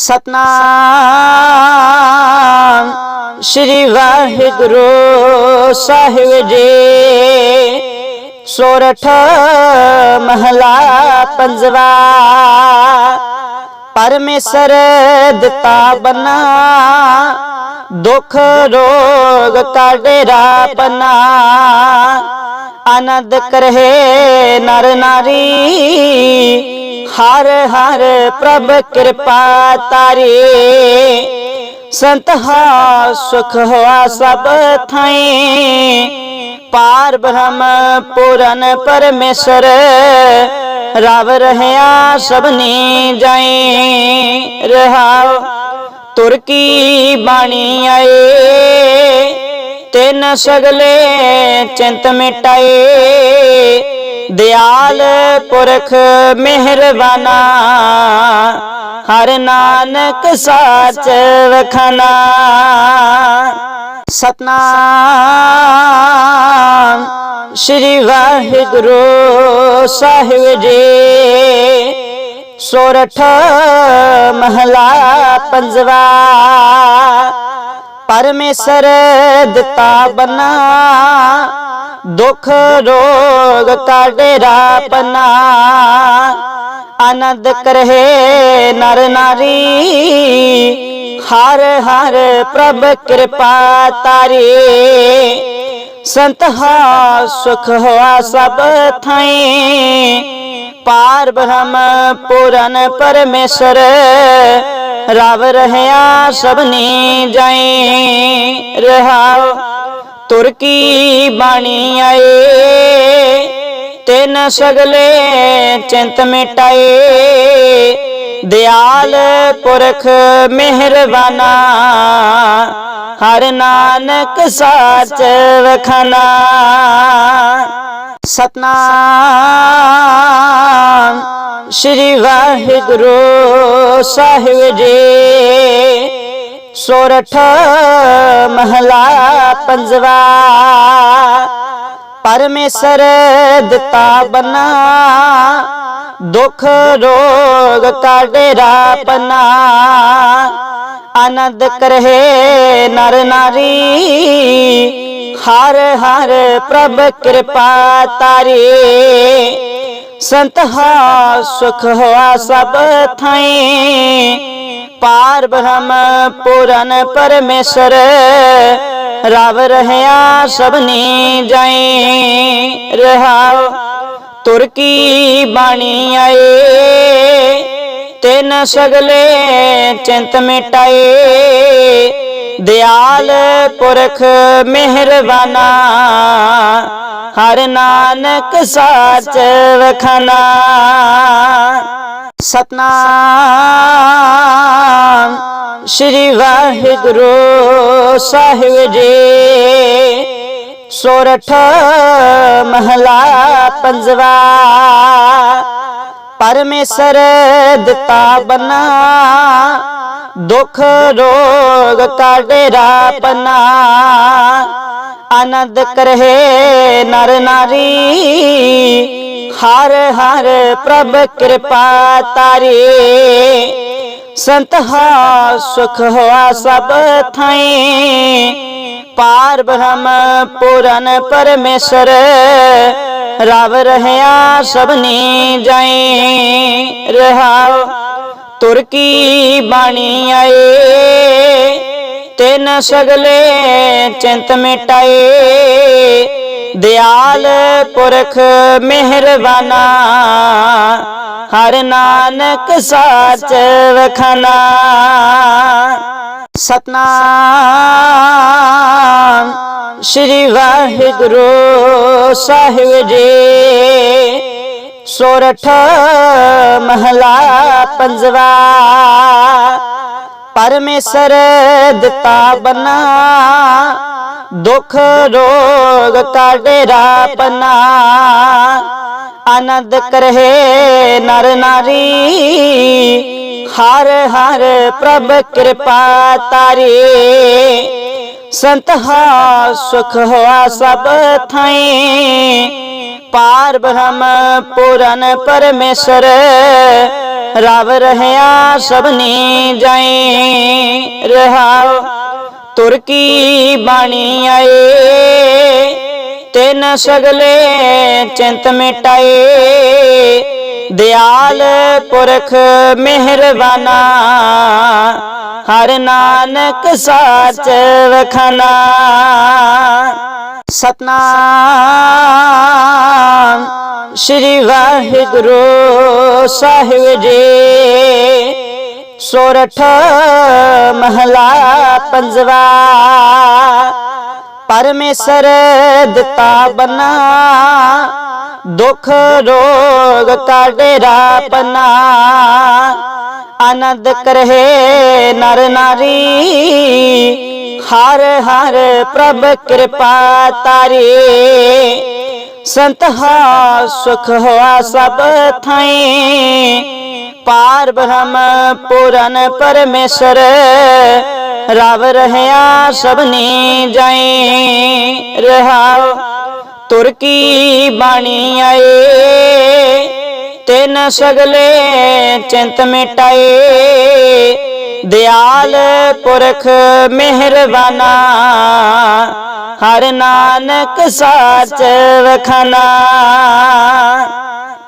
ਸਤਨਾਮ ਸ੍ਰੀ ਵਾਹਿਗੁਰੂ ਸਾਹਿਬ ਜੀ। ਸੋਰਠ ਮਹਲਾ ਪੰਜਵਾ, ਪਰਮੇਸ਼ਰ ਦਿੱਤਾ ਬਨਾ, ਦੁੱਖ ਰੋਗ ਕਾਢੇਰਾ ਪਨਾ ਆਨੰਦ ਕਰਹਿ ਨਰ ਨਾਰੀ ਹਰ ਹਰ ਪ੍ਰਭ ਕਿਰਪਾ ਤਾਰੀ। ਸੰਤ ਹਾ ਸੁਖ ਹੋਆ ਸਭ ਥਾਈ ਪਾਰ ਬ੍ਰਹਮ ਪੂਰਨ ਪਰਮੇਸ਼ਰ, ਰਵ ਰਹਿਆ ਸਭਨੀ ਜਾਈ ਰਹਾਉ ਤੁਰ ਕੀ ਬਾਣੀ ਆਏ। ਤਿੰਨ ਸਗਲੇ ਚਿੰਤ ਮਿਟਾਏ। ਦਿਆਲ ਪੁਰਖ ਮਿਹਰਬਾਨਾ, ਹਰ ਨਾਨਕ ਸਾਚ ਵਖਨਾ। ਸਤਨਾਮ ਸ੍ਰੀ ਵਾਹਿਗੁਰੂ ਸਾਹਿਬ ਜੀ। ਸੋਰਠ ਮਹਲਾ ਪੰਜਵਾ, ਪਰਮੇਸ਼ਰ ਦਿੱਤਾ ਬਨਾ। ਦੁੱਖ ਰੋਗ ਕਾਢੇਰਾ ਪਨਾ। ਆਨੰਦ ਕਰਹਿ ਨਰ ਨਾਰੀ। ਹਰ ਹਰ ਪ੍ਰਭ ਕਿਰਪਾ ਤਾਰੀ। ਸੰਤ ਹਾ ਸੁਖ ਹੋਆ ਸਭ ਥਾਈ। ਪਾਰ ਬ੍ਰਹਮ ਪੂਰਨ ਪਰਮੇਸ਼ਰ। ਰਵ ਰਹਿਆ ਸਭਨੀ ਜਾਈ। ਰਹਾਉ ਤੁਰਕੀ ਬਾਣੀ ਆਏ, ਤਿੰਨ ਸਗਲੇ ਚਿੰਤ ਮਿਟਾਏ। ਦਿਆਲ ਪੁਰਖ ਮਿਹਰਬਾਨਾ, ਹਰ ਨਾਨਕ ਸਾਚ ਵਖਨਾ। ਸਤਨਾਮ, ਸ੍ਰੀ ਵਾਹਿਗੁਰੂ ਸਾਹਿਬ ਜੀ। ਸੋਰਠ ਮਹਲਾ ਪੰਜਵਾ ਪਰਮੇਸ਼ਰ ਦਿੱਤਾ ਬਨਾ ਦੁੱਖ ਰੋਗ ਕਾਢੇਰਾ ਪਨਾ ਆਨੰਦ ਕਰਹਿ ਨਰ ਨਾਰੀ ਹਰ ਹਰ ਪ੍ਰਭ ਕਿਰਪਾ ਤਾਰੀ ਸੰਤ ਹਾ ਸੁਖ ਹੋਆ ਸਭ ਥਾਈ ਪਾਰ ਬ੍ਰਹਮ ਪੂਰਨ ਪਰਮੇਸ਼ਰ, ਰਵ ਰਹਿਆ ਸਭਨੀ ਜਾਈ, ਰਹਾਉ ਤੁਰ ਕੀ ਬਾਣੀ ਆਏ, ਤਿੰਨ ਸਗਲੇ ਚਿੰਤ ਮਿਟਾਏ, ਦਿਆਲ ਪੁਰਖ ਮਿਹਰਬਾਨਾ, ਹਰ ਨਾਨਕ ਸਾਚ ਵਖਨਾ। ਸਤਨਾਮ ਸ੍ਰੀ ਵਾਹਿਗੁਰੂ ਸਾਹਿਬ ਜੀ। ਸੋਰਠ ਮਹਲਾ ਪੰਜਵਾ, ਪਰਮੇਸ਼ਰ ਦਿੱਤਾ ਬਨਾ, ਦੁੱਖ ਰੋਗ ਕਾਢੇਰਾ ਪਨਾ ਆਨੰਦ ਕਰਹਿ ਨਰ ਨਾਰੀ ਹਰ ਹਰ ਪ੍ਰਭ ਕਿਰਪਾ ਤਾਰੀ। ਸੰਤ ਹਾ ਸੁਖ ਹੋਆ ਸਭ ਥਾਈ। ਪਾਰ ਬ੍ਰਹਮ ਪੂਰਨ ਪਰਮੇਸ਼ਰ, ਰਵ ਰਹਿਆ ਸਭਨੀ ਜਾਈ। ਰਹਾਉ ਤੁਰ ਕੀ ਬਾਣੀ ਆਏ। ਤਿੰਨ ਸਗਲੇ ਚਿੰਤ ਮਿਟਾਏ। ਦਿਆਲ ਪੁਰਖ ਮਿਹਰਬਾਨਾ, ਹਰ ਨਾਨਕ ਸਾਚ ਵਖਨਾ। ਸਤਨਾਮ ਸ੍ਰੀ ਵਾਹਿਗੁਰੂ ਸਾਹਿਬ ਜੀ। ਸੋਰਠ ਮਹਲਾ ਪੰਜਵਾ, ਪਰਮੇਸ਼ਰ ਦਿੱਤਾ ਬਨਾ। ਦੁੱਖ ਰੋਗ ਕਾਢੇਰਾ ਪਨਾ ਆਨੰਦ ਕਰਹਿ ਨਰ ਨਾਰੀ। ਹਰ ਹਰ ਪ੍ਰਭ ਕਿਰਪਾ ਤਾਰੀ, ਸੰਤ ਹਾ ਸੁਖ ਹੋਆ ਸਭ ਥਾਈ। ਪਾਰ ਬ੍ਰਹਮ ਪੂਰਨ ਪਰਮੇਸ਼ਰ, ਰਾਵ ਰਹਿਆ ਸਭਨੀ ਜਾਏ ਰਹਾਉ ਤੁਰਕੀ ਬਾਣੀ ਆਏ, ਤਿੰਨ ਸਗਲੇ ਚਿੰਤ ਮਿਟਾਏ। ਦਿਆਲ ਪੁਰਖ ਮਿਹਰਬਾਨਾ, ਹਰ ਨਾਨਕ ਸਾਚ ਵਖਨਾ। ਸਤਨਾਮ ਸ਼੍ਰੀ ਵਾਹਿਗੁਰੂ ਸਾਹਿਬ ਜੀ। ਸੋਰਠ ਮਹਲਾ ਪੰਜਵਾ। ਪਰਮੇਸ਼ਰ ਦਿੱਤਾ ਬਨਾ। ਦੁਖ ਰੋਗ ਕਾਡੇਰਾ ਪਨਾ ਆਨੰਦ ਕਰਹਿ ਨਰ ਨਾਰੀ। ਹਰ ਹਰ ਪ੍ਰਭ ਕਿਰਪਾ ਤਾਰੀ। ਸੰਤ ਹਾ ਸੁਖ ਹੋਆ ਸਭ ਥਾਈ। ਪਾਰ ਬ੍ਰਹਮ ਪੂਰਨ ਪਰਮੇਸ਼ਰ, ਰਵ ਰਹਿਆ ਸਭਨੀ ਜਾਈ, ਰਹਾਉ ਤੁਰ ਕੀ ਬਾਣੀ ਆਏ, ਤਿਨ ਸਗਲੇ ਚਿੰਤ ਮਿਟਾਏ, ਦਿਆਲ ਪੁਰਖ ਮਿਹਰਬਾਨਾ, ਹਰ ਨਾਨਕ ਸਾਚ ਵਖਨਾ।